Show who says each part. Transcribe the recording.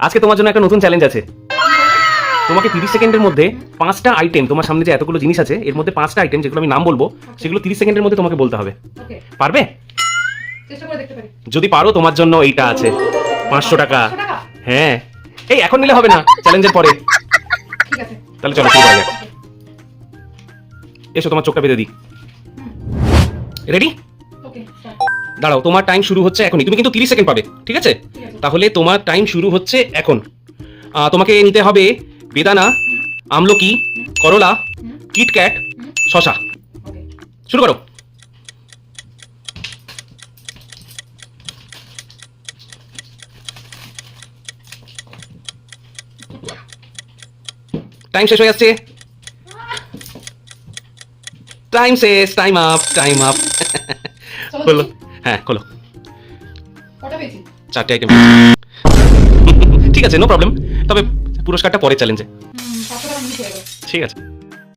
Speaker 1: আজকে তোমার জন্য একটা নতুন চ্যালেঞ্জ আছে। তোমাকে তিরিশ সেকেন্ডের মধ্যে পাঁচটা আইটেম তোমার সামনে যে এতগুলো জিনিস আছে এর মধ্যে পাঁচটা আইটেম যেগুলো আমি নাম বলব সেগুলো তিরিশ সেকেন্ডের মধ্যে তোমাকে বলতে হবে। পারবে? যদি পারো তোমার জন্য এইটা আছে। পাঁচশো টাকা। হ্যাঁ। এই এখন নিলে হবে না চ্যালেঞ্জের পরে। তাহলে চলো শুরু করা যাক। এসো তোমার চোখটা বেঁধে দিই। রেডি দাঁড়াও তোমার টাইম শুরু হচ্ছে এখনই। তুমি কিন্তু তিরিশ সেকেন্ড পাবে ঠিক আছে? তাহলে তোমার টাইম শুরু হচ্ছে এখন। তোমাকে নিতে হবে বেদানা আমলকি করলা কিটক্যাট শশা। শুরু করো। টাইম শেষ হয়ে যাচ্ছে। টাইম শেষ টাইম আপ টাইম আপ
Speaker 2: দেখি।
Speaker 1: হ্যাঁ খোলো। চারটে আইটেম ঠিক আছে নো প্রবলেম তবে পুরস্কারটা পরে চ্যালেঞ্জে ঠিক আছে।